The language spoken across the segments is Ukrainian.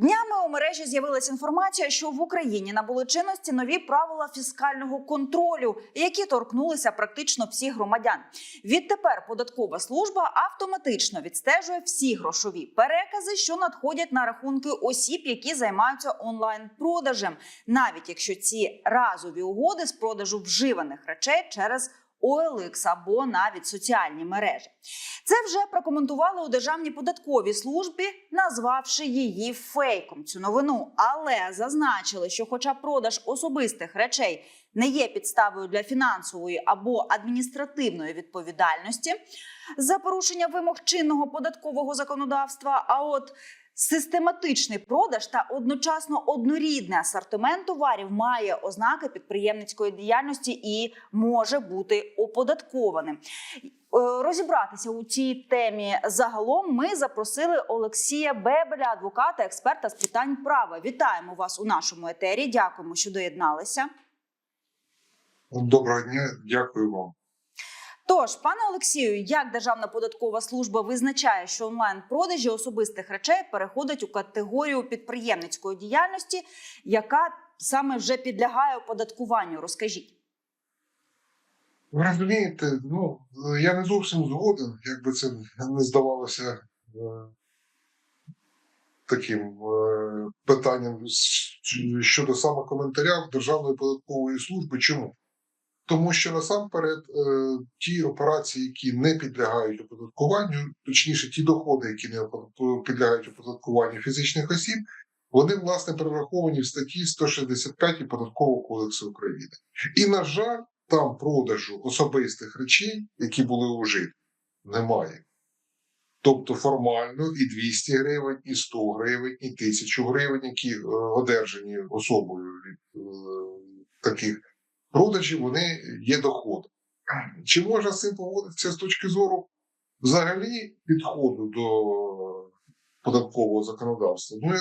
Днями у мережі з'явилася інформація, що в Україні набули чинності нові правила фіскального контролю, які торкнулися практично всіх громадян. Відтепер податкова служба автоматично відстежує всі грошові перекази, що надходять на рахунки осіб, які займаються онлайн-продажем, навіть якщо ці разові угоди з продажу вживаних речей через OLX або навіть соціальні мережі. Це вже прокоментували у Державній податковій службі, назвавши її фейком цю новину. Але зазначили, що, хоча продаж особистих речей не є підставою для фінансової або адміністративної відповідальності за порушення вимог чинного податкового законодавства, а от Систематичний продаж та одночасно однорідний асортимент товарів має ознаки підприємницької діяльності і може бути оподаткованим. Е, Розібратися у цій темі загалом ми запросили Олексія Бебеля, адвоката, експерта з питань права. Вітаємо вас у нашому етері. Дякуємо, що доєдналися. Доброго дня, дякую вам. Тож, пане Олексію, як Державна податкова служба визначає, що онлайн-продажі особистих речей переходять у категорію підприємницької діяльності, яка саме вже підлягає оподаткуванню? Розкажіть. Ви розумієте, ну я не зовсім згоден, якби це не здавалося е, таким е, питанням щодо саме коментаря Державної податкової служби. Чому? Тому що насамперед е, ті операції, які не підлягають оподаткуванню, точніше, ті доходи, які не підлягають оподаткуванню фізичних осіб, вони власне перераховані в статті 165 Податкового кодексу України. І, на жаль, там продажу особистих речей, які були вжиті, немає. Тобто формально і 200 гривень, і 100 гривень, і 1000 гривень, які е, одержані особою від е, таких продажів, вони є доходом. Чи можна з цим поводитися з точки зору взагалі підходу до податкового законодавства? Ну, я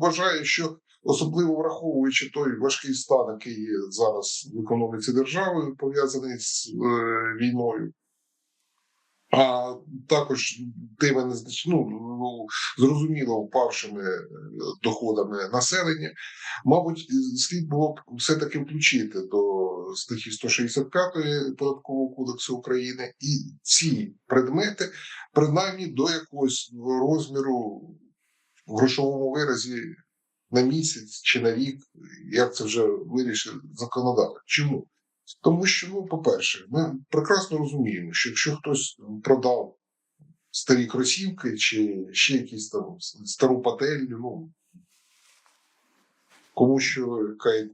вважаю, що особливо враховуючи той важкий стан, який є зараз в економіці держави, пов'язаний з е, війною. А також тими незнач- ну, зрозуміло впавшими е, доходами населення, мабуть, слід було б все-таки включити до статті 165 податкового кодексу України і ці предмети, принаймні до якогось розміру в грошовому виразі на місяць чи на рік, як це вже вирішив законодавець. Чому? Тому що, ну, по-перше, ми прекрасно розуміємо, що якщо хтось продав старі кросівки чи ще якісь там стару пательню, ну кому що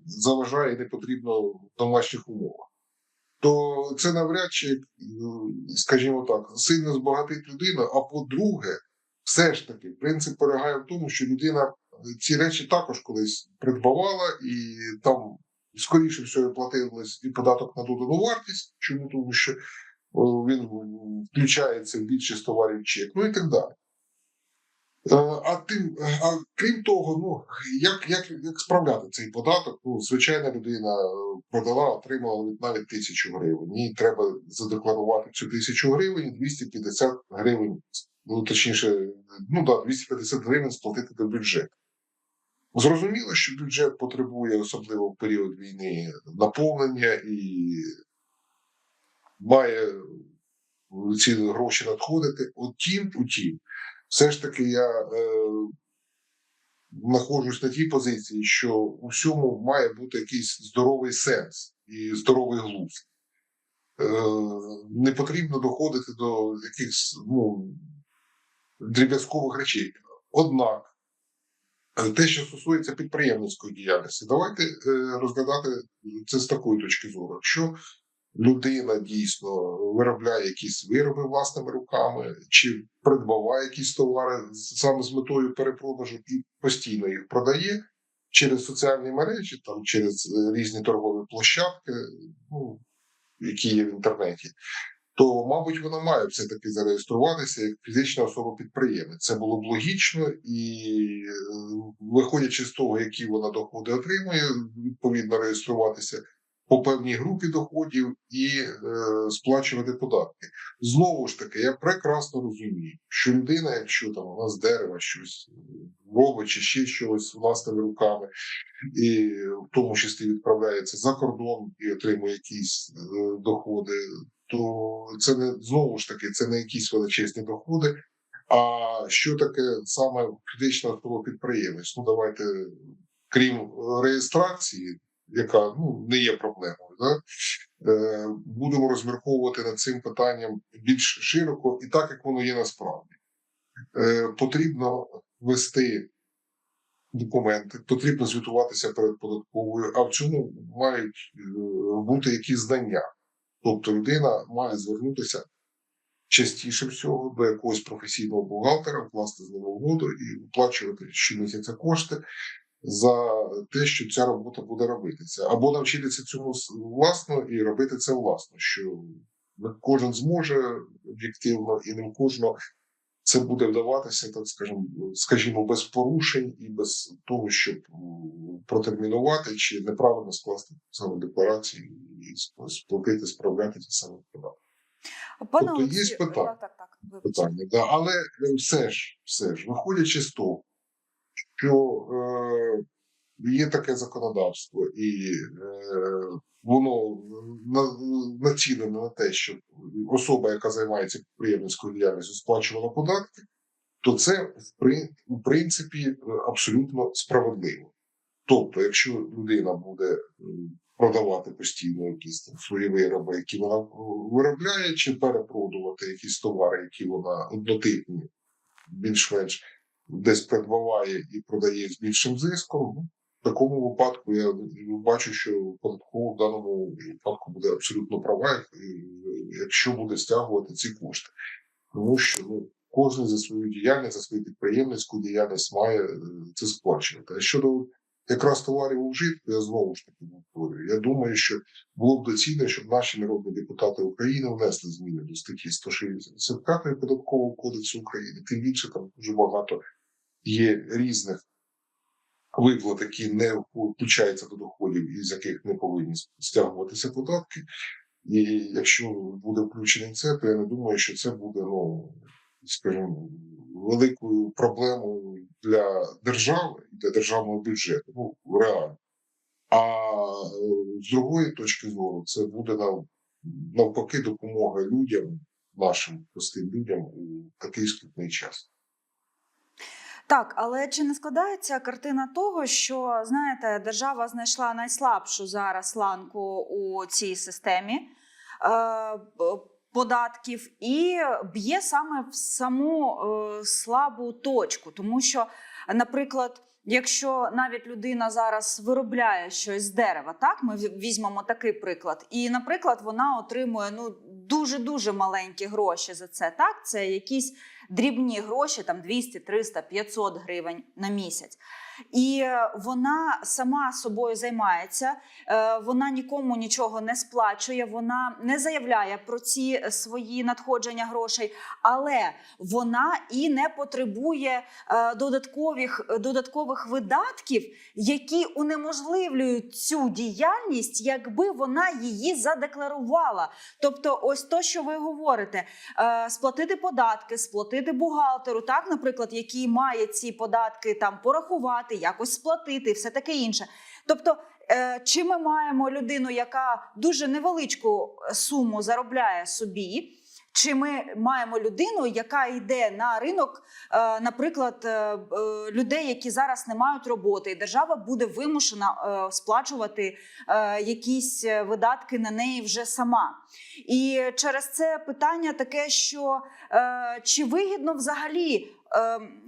заважає і не потрібно в домашніх умовах, то це навряд чи, скажімо так, сильно збагатить людину. А по-друге, все ж таки, принцип полягає в тому, що людина ці речі також колись придбавала, і там скоріше всього платилось і податок на додану вартість. Чому? Тому що він включається в більшість товарів чек, ну і так далі. Е, А тим, а крім того, ну як, як, як справляти цей податок? Ну, звичайна людина е, продала, отримала навіть тисячу гривень. Їй треба задекларувати цю тисячу гривень, 250 гривень, ну точніше, ну да, 250 гривень сплатити до бюджету. Зрозуміло, що бюджет потребує, особливо в період війни, наповнення і має ці гроші надходити. Утім, утім, все ж таки я е, знаходжусь на тій позиції, що у всьому має бути якийсь здоровий сенс і здоровий глузд. Е, не потрібно доходити до якихось ну, дріб'язкових речей. Однак, е, те, що стосується підприємницької діяльності, давайте е, розглядати це з такої точки зору. Якщо людина дійсно виробляє якісь вироби власними руками, чи придбаває якісь товари саме з метою перепродажу і постійно їх продає через соціальні мережі, там через е, різні торгові площадки, ну, які є в інтернеті. То, мабуть, вона має все-таки зареєструватися як фізична особа підприємець. Це було б логічно і, е, виходячи з того, які вона доходи отримує, відповідно реєструватися по певній групі доходів і е, сплачувати податки. Знову ж таки, я прекрасно розумію, що людина, якщо там вона з дерева щось е, робить чи ще щось власними руками, і в тому числі відправляється за кордон і отримує якісь е, доходи, то це не знову ж таки це не якісь величезні доходи. А що таке саме критична особа підприємець? Ну давайте, крім реєстрації, яка ну не є проблемою, да? е, будемо розмірковувати над цим питанням більш широко і так, як воно є насправді. Е, потрібно вести документи, потрібно звітуватися перед податковою, а в цьому мають е, бути якісь знання. Тобто людина має звернутися частіше всього до якогось професійного бухгалтера, вкласти з ним угоду і виплачувати щомісяця кошти за те, що ця робота буде робитися, або навчитися цьому власно і робити це власно, що не кожен зможе об'єктивно, і не кожного це буде вдаватися, так скажімо, скажімо, без порушень і без того, щоб протермінувати чи неправильно скласти саме декларацію і сп- сплатити, справляти ці саме податки. Пане Тобто є питання. Так, так. Питання. Да. Але е, все ж, все ж, виходячи з того, що е, є таке законодавство, і е, воно на, націлене на те, щоб особа, яка займається підприємницькою діяльністю, сплачувала податки, то це в, в принципі е, абсолютно справедливо. Тобто, якщо людина буде продавати постійно якісь там свої вироби, які вона е, виробляє, чи перепродувати якісь товари, які вона однотипні, більш-менш десь придбаває і продає з більшим зиском. ну, В такому випадку я бачу, що податково в даному випадку буде абсолютно права, якщо буде стягувати ці кошти. Тому що ну, кожен за свою діяльність, за свою підприємницьку діяльність має е, це сплачувати. А щодо якраз товарів ужитку, я знову ж таки повторюю. Я думаю, що було б доцільно, щоб наші народні депутати України внесли зміни до статті 165 податкового кодексу України. Тим більше там дуже багато є різних виплат, які не включаються до доходів, із яких не повинні стягуватися податки. І якщо буде включений це, то я не думаю, що це буде, ну скажімо, великою проблемою для держави і для державного бюджету. Ну реально. А з другої точки зору, це буде нам навпаки допомога людям, нашим простим людям у такий скрутний час. Так, але чи не складається картина того, що знаєте, держава знайшла найслабшу зараз ланку у цій системі е, податків і б'є саме в саму е, слабу точку, тому що, наприклад. Якщо навіть людина зараз виробляє щось з дерева, так ми візьмемо такий приклад, і, наприклад, вона отримує ну дуже дуже маленькі гроші за це. Так, це якісь дрібні гроші, там 200, 300, 500 гривень на місяць. І е, вона сама собою займається, е, вона нікому нічого не сплачує, вона не заявляє про ці свої надходження грошей, але вона і не потребує е, додаткових, додаткових видатків, які унеможливлюють цю діяльність, якби вона її задекларувала. Тобто, ось то, що ви говорите, е, сплатити податки, сплатити бухгалтеру, так, наприклад, який має ці податки там порахувати, якось сплатити, все таке інше. Тобто, е, чи ми маємо людину, яка дуже невеличку суму заробляє собі? Чи ми маємо людину, яка йде на ринок, е, наприклад, е, е, людей, які зараз не мають роботи, і держава буде вимушена сплачувати якісь видатки на неї вже сама. І через це питання таке, що чи вигідно взагалі,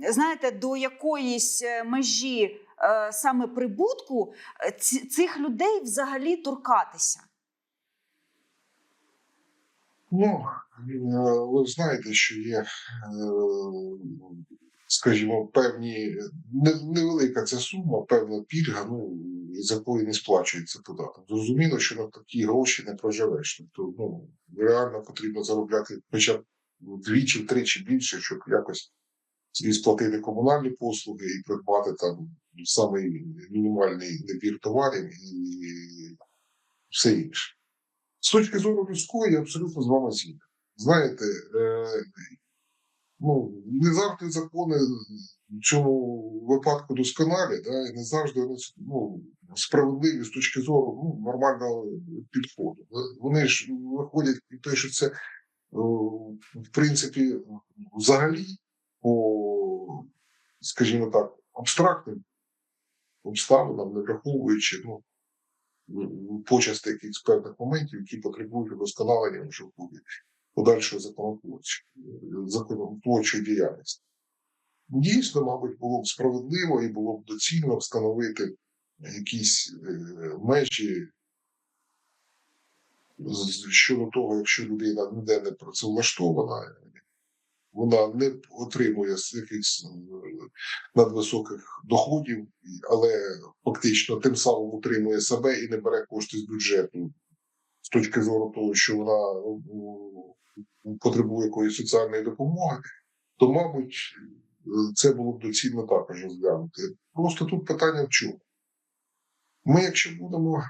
знаєте, до якоїсь межі саме прибутку цих людей взагалі торкатися? Ну, е, ви знаєте, що є, е, скажімо, певні невелика ця сума, певна пільга, ну з якої не сплачується податок. Зрозуміло, що на такі гроші не проживеш. Тобто, ну реально потрібно заробляти хоча б вдвічі, втричі більше, щоб якось сплатити комунальні послуги і придбати там самий мінімальний набір товарів і все інше. З точки зору людської, я абсолютно з вами згідний. Знаєте, е, ну, не завжди закони в цьому випадку досконалі, да, і не завжди ну, справедливі з точки зору ну, нормального підходу. Вони ж виходять і те, що це, в принципі, взагалі, по, скажімо так, абстрактним обставинам, не враховуючи ну, почасти якихось певних моментів, які потребують удосконалення вже в ході подальшої законотворчої, діяльності. Дійсно, мабуть, було б справедливо і було б доцільно встановити якісь е, межі щодо того, якщо людина ніде не працевлаштована, вона не отримує якихось е, надвисоких доходів, але фактично тим самим утримує себе і не бере кошти з бюджету з точки зору того, що вона потребує якоїсь соціальної допомоги, то, мабуть, е, це було б доцільно також розглянути. Просто тут питання в чому? Ми, якщо будемо е,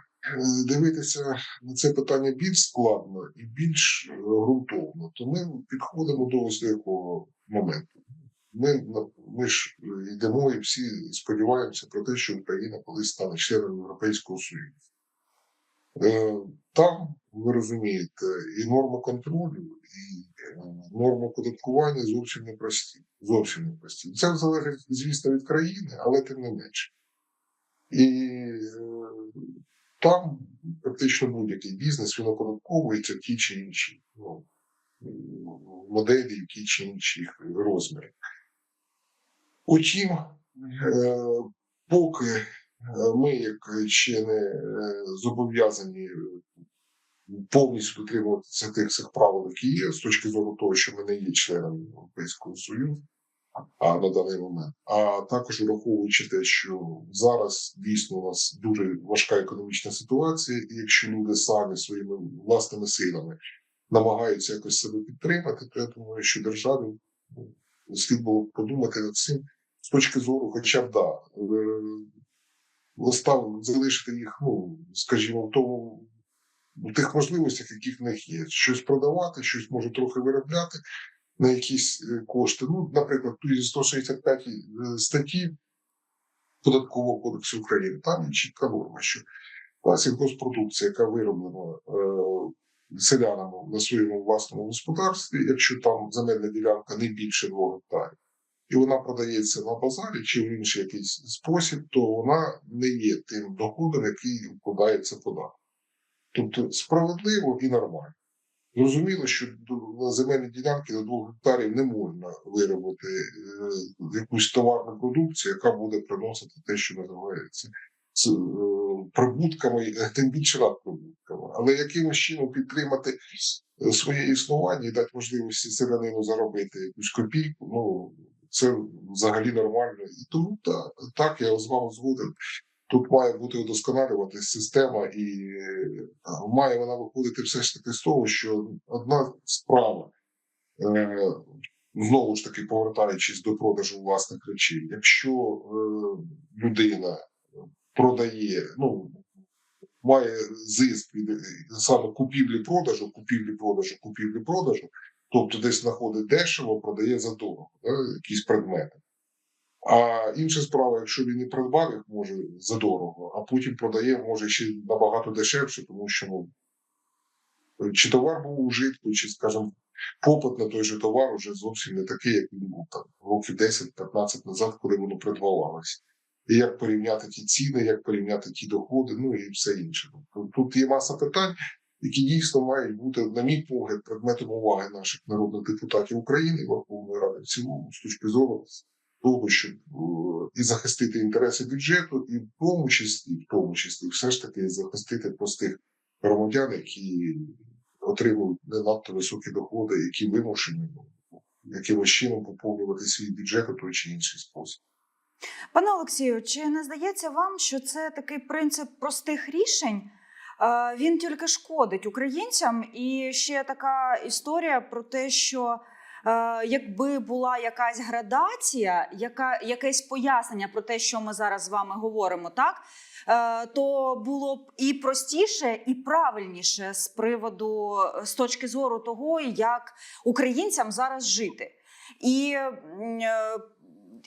дивитися на це питання більш складно і більш е, ґрунтовно, то ми підходимо до ось якого моменту. Ми, ми ж е, йдемо і всі сподіваємося про те, що Україна колись стане членом Європейського Союзу. Е, Там, ви розумієте, і норма контролю, і норма податкування зовсім не прості. Зовсім не прості. Це залежить, звісно, від країни, але тим не менше. І там практично будь-який бізнес він оподатковується ті чи інші ну, моделі, в ті чи інші розміри. Утім, е, поки е, ми, як ще не е, зобов'язані повністю дотримуватися тих всіх правил, які є, з точки зору того, що ми не є членом Європейського Союзу, а на даний момент. А також враховуючи те, що зараз дійсно у нас дуже важка економічна ситуація, і якщо люди самі своїми власними силами намагаються якось себе підтримати, то я думаю, що державі ну, слід було подумати над цим з точки зору, хоча б да, е, остав залишити їх, ну скажімо, в тому. У тих можливостях, які в них є, щось продавати, щось може трохи виробляти на якісь е, кошти. Ну, наприклад, тут є 165 е, статті Податкового кодексу України, там є чітка норма, що та сільгоспродукція, яка вироблена е, селянами на своєму власному господарстві, якщо там земельна ділянка не більше 2 гектарів, і вона продається на базарі чи в інший якийсь спосіб, то вона не є тим доходом, який вкладається податок. Тобто справедливо і нормально. Зрозуміло, що на земельні ділянки до 2 гектарів не можна виробити е, якусь товарну продукцію, яка буде приносити те, що називається е, прибутками, е, тим більше надприбутками. Але якимось чином підтримати своє існування і дати можливості селянину заробити якусь копійку, ну це взагалі нормально. І тому так, так я з вами згоден. Тут має бути удосконалюватися система, і е, має вона виходити все ж таки з того, що одна справа, е, знову ж таки повертаючись до продажу власних речей, якщо е, людина продає, ну має зиск від саме купівлі-продажу, купівлі-продажу, купівлі-продажу, тобто десь знаходить дешево, продає за дорого, да, якісь предмети. А інша справа, якщо він і придбав їх може задорого, а потім продає може ще набагато дешевше, тому що ну, чи товар був ужитку, чи, скажімо, попит на той же товар уже зовсім не такий, як він був там років 10-15 назад, коли воно придбавалося. І як порівняти ті ціни, як порівняти ті доходи, ну і все інше. Тобто Тут є маса питань, які дійсно мають бути, на мій погляд, предметом уваги наших народних депутатів України, Верховної Ради в цілому, з точки зору того, щоб е, і захистити інтереси бюджету, і в тому числі, в тому числі, все ж таки захистити простих громадян, які отримують не надто високі доходи, які вимушені ну, якимось чином поповнювати свій бюджет у той чи інший спосіб. Пане Олексію, чи не здається вам, що це такий принцип простих рішень? Е, Він тільки шкодить українцям, і ще така історія про те, що якби була якась градація, яка якесь пояснення про те, що ми зараз з вами говоримо, так е, то було б і простіше, і правильніше з приводу з точки зору того, як українцям зараз жити. І е,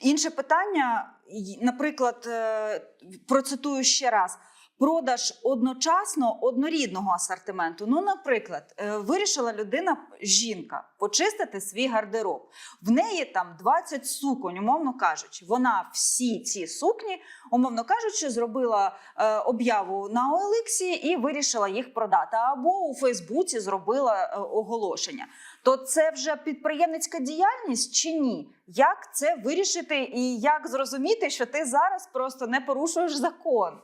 інше питання, наприклад, е, процитую ще раз. Продаж одночасно однорідного асортименту. Ну, наприклад, е, вирішила людина, жінка, почистити свій гардероб. В неї там 20 суконь, умовно кажучи. Вона всі ці сукні, умовно кажучи, зробила е, об'яву на OLX і вирішила їх продати. Або у Фейсбуці зробила е, оголошення. То це вже підприємницька діяльність чи ні? Як це вирішити і як зрозуміти, що ти зараз просто не порушуєш закон?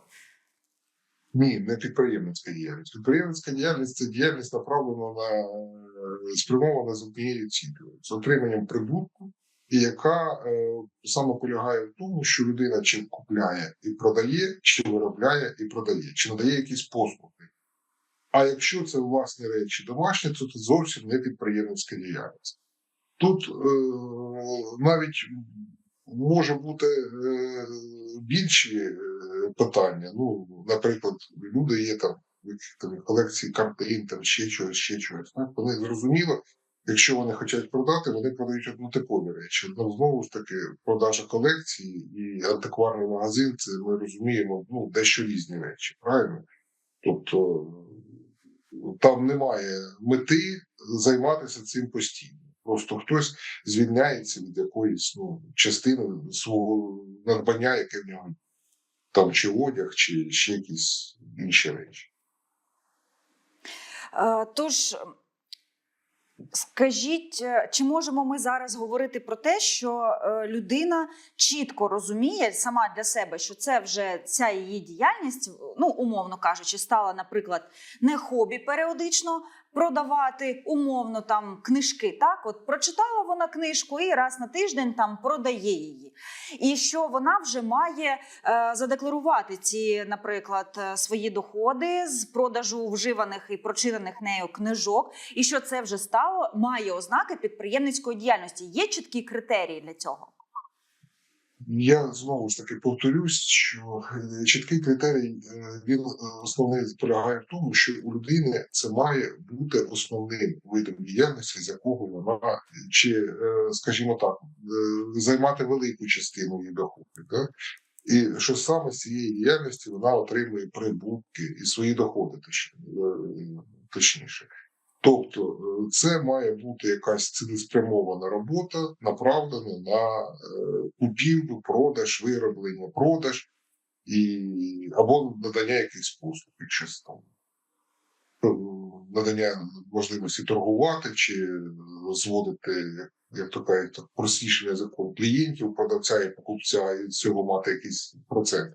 Ні, не підприємницька діяльність. Підприємницька діяльність це діяльність направлена на е, спрямована з однією цілею з отриманням прибутку, і яка е, саме полягає в тому, що людина чи купляє і продає, чи виробляє і продає, чи надає якісь послуги. А якщо це власні речі домашні, то це зовсім не підприємницька діяльність. Тут е, навіть може бути е, більші е, питання. Ну, наприклад, люди є там там колекції картин, там ще чогось, ще чогось. Так? Вони зрозуміло, якщо вони хочуть продати, вони продають однотипові речі. Ну, знову ж таки, продажа колекції і антикварний магазин, це ми розуміємо ну, дещо різні речі, правильно? Тобто там немає мети займатися цим постійно. Просто хтось звільняється від якоїсь ну, частини свого надбання, яке в нього там чи одяг, чи ще якісь інші речі. Е, Тож, скажіть, е, чи можемо ми зараз говорити про те, що е, людина чітко розуміє сама для себе, що це вже ця її діяльність, ну умовно кажучи, стала, наприклад, не хобі періодично продавати умовно там книжки. Так, от прочитала вона книжку і раз на тиждень там продає її. І що вона вже має е, задекларувати ці, наприклад, е, свої доходи з продажу вживаних і прочинених нею книжок, і що це вже стало, має ознаки підприємницької діяльності. Є чіткі критерії для цього. Я знову ж таки повторюсь, що е, чіткий критерій е, він е, основний полягає в тому, що у людини це має бути основним видом діяльності, з якого вона чи, скажімо так, займати велику частину її доходів. Так? І що саме з цієї діяльності вона отримує прибутки і свої доходи, точ- точніше. Тобто, е, це має бути якась цілеспрямована робота, направлена на е, купівлю, продаж, вироблення, продаж і або надання якихось послуг, там е, надання можливості торгувати чи зводити, як, то кажуть, простішим язиком клієнтів, продавця і покупця, і з цього мати якийсь процент.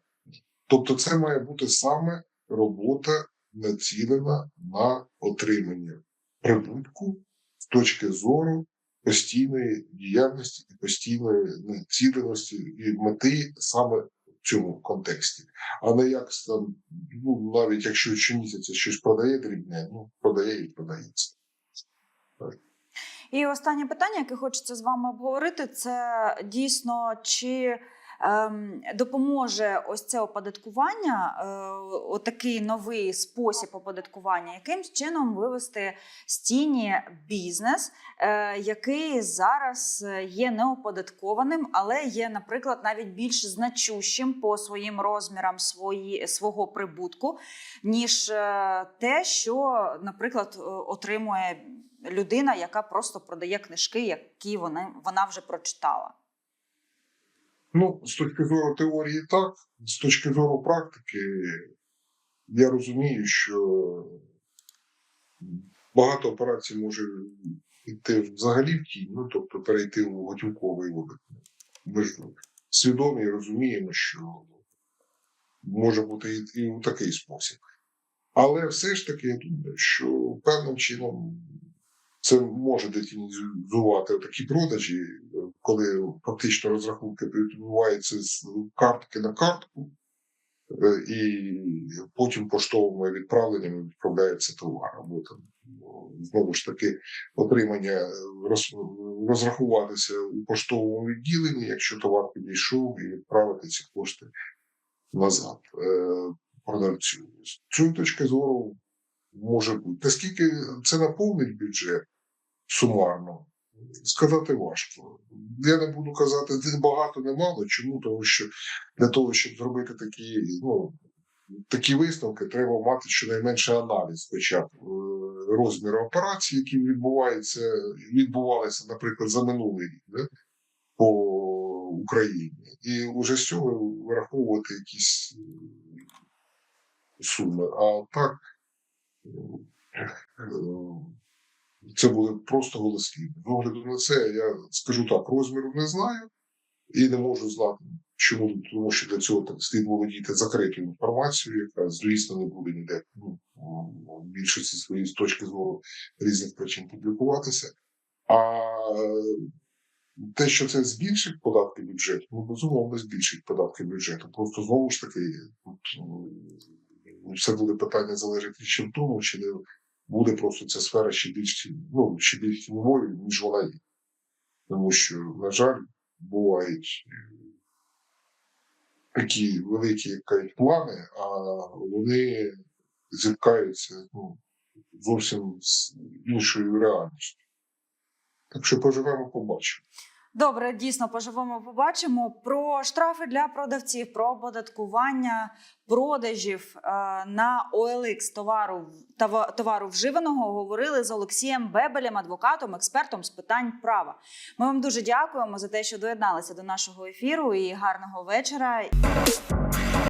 Тобто, це має бути саме робота націлена на отримання прибутку з точки зору постійної діяльності і постійної націленості і мети саме в цьому контексті. А не як там, ну навіть якщо щомісяця щось продає дрібне, ну продає і продається. І останнє питання, яке хочеться з вами обговорити, це дійсно чи допоможе ось це оподаткування, е, отакий новий спосіб оподаткування, яким чином вивести з тіні бізнес, е, який зараз є неоподаткованим, але є, наприклад, навіть більш значущим по своїм розмірам свої, свого прибутку, ніж е, те, що, наприклад, отримує людина, яка просто продає книжки, які вони, вона вже прочитала. Ну, з точки зору теорії, так, з точки зору практики, я розумію, що багато операцій може йти взагалі в тінь, ну тобто перейти у готівковий обіг. Ми ж свідомі розуміємо, що може бути і, у такий спосіб. Але все ж таки, я думаю, що певним чином це може детінізувати такі продажі, коли фактично розрахунки відбуваються з картки на картку, е, і потім поштовими відправленнями відправляється товар. Або там ну, знову ж таки отримання роз- розрахуватися у поштовому відділенні, якщо товар підійшов, і відправити ці кошти назад е, продавцю. З цієї точки зору може бути. Наскільки це наповнить бюджет сумарно? Сказати важко. Я не буду казати багато, не мало. Чому? Тому що для того, щоб зробити такі, ну, такі висновки, треба мати щонайменше аналіз, хоча б е, розміру операцій, які відбуваються, відбувалися, наприклад, за минулий рік да, по Україні, і вже з цього враховувати якісь е, суми. А так е, це буде просто голослівно. З огляду на це я скажу так: розміру не знаю і не можу знати. Чому? Тому що для цього так слід володіти закритою інформацією, яка, звісно, не буде ніде ну, в більшості своєї з точки зору різних причин публікуватися. А те, що це збільшить податки бюджету, ну безумовно збільшить податки бюджету. Просто знову ж таки, тут ну, все буде питання залежить ще в тому, чи не буде просто ця сфера ще більш ну, ще більш тіньовою, ніж вона є. Тому що, на жаль, бувають е, такі великі кажуть, плани, а вони зіткаються ну, зовсім з іншою реальністю. Так що поживемо, побачимо. Добре, дійсно поживемо, побачимо про штрафи для продавців, про оподаткування продажів е, на OLX товару товару вживаного. Говорили з Олексієм Бебелем, адвокатом, експертом з питань права. Ми вам дуже дякуємо за те, що доєдналися до нашого ефіру. І гарного вечора.